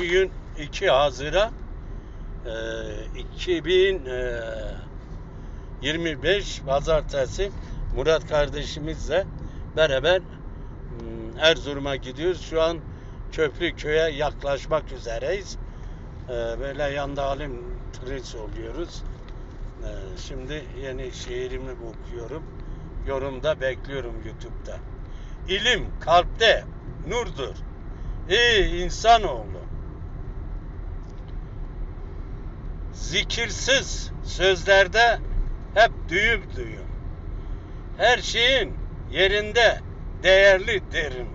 bugün 2 Haziran e, 2025 Pazartesi Murat kardeşimizle beraber hmm, Erzurum'a gidiyoruz. Şu an Köprüköy'e yaklaşmak üzereyiz. E, böyle yanda alim tris oluyoruz. E, şimdi yeni şiirimi okuyorum. Yorumda bekliyorum YouTube'da. İlim kalpte nurdur. Ey insanoğlu. Zikirsiz sözlerde hep düğüm düğüm. Her şeyin yerinde değerli derim.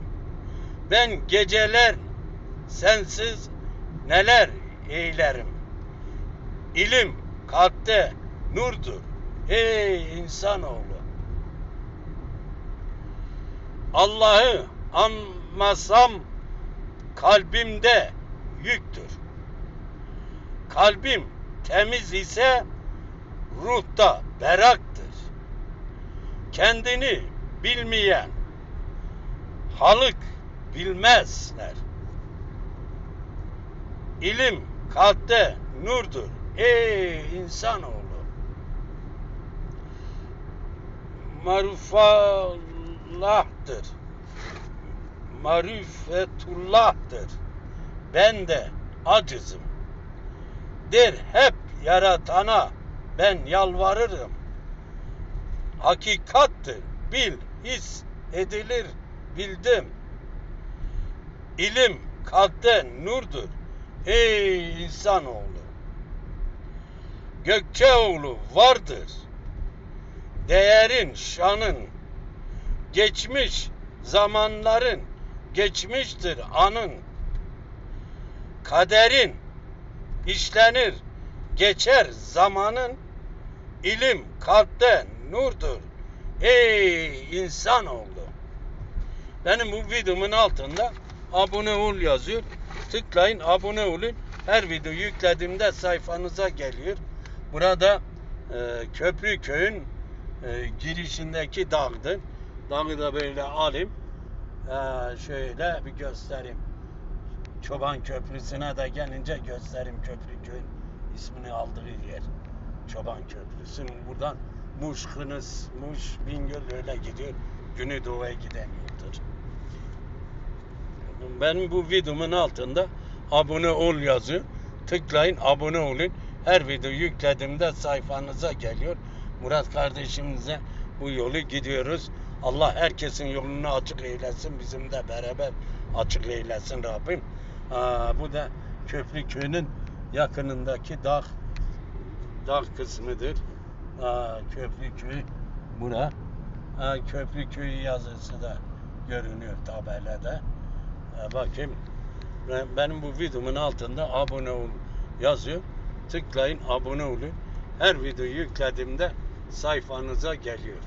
Ben geceler sensiz neler eylerim. İlim kalpte nurdur. Ey insanoğlu. Allah'ı anmasam kalbimde yüktür. Kalbim temiz ise ruhta beraktır. Kendini bilmeyen halık bilmezler. İlim kalpte nurdur. Ey insanoğlu. Marufallahtır. Marifetullah'tır. Ben de acızım. Der hep yaratana ben yalvarırım. Hakikattır. Bil, his edilir, bildim. İlim kalpte nurdur. Ey insanoğlu. Gökçeoğlu vardır. Değerin, şanın, geçmiş zamanların geçmiştir anın. Kaderin işlenir, geçer zamanın. İlim kalpte nurdur. Ey insanoğlu. Benim bu videomun altında abone ol yazıyor. Tıklayın abone olun. Her video yüklediğimde sayfanıza geliyor. Burada e, Köprüköy'ün e, girişindeki dağdır. Dağı da böyle alayım. E, şöyle bir göstereyim. Çoban Köprüsü'ne de gelince göstereyim Köprüköy'ün ismini aldığı yer. Çoban Köprüsü. Buradan Muş, Kınıs, Muş, Bingöl öyle gidiyor. Güneydoğu'ya giden yoldur. Benim bu videomun altında abone ol yazıyor. Tıklayın abone olun. Her video yüklediğimde sayfanıza geliyor. Murat kardeşimize bu yolu gidiyoruz. Allah herkesin yolunu açık eylesin. Bizim de beraber açık eylesin Rabbim. Aa, bu da Köprüköy'ün yakınındaki dağ dağ kısmıdır. Aa, Köprüköy bura. Aa, Köprüköy yazısı da görünüyor tabelada. Aa, bakayım. Ben- Benim bu videomun altında abone ol yazıyor. Tıklayın abone olun. Her video yüklediğimde sayfanıza geliyor.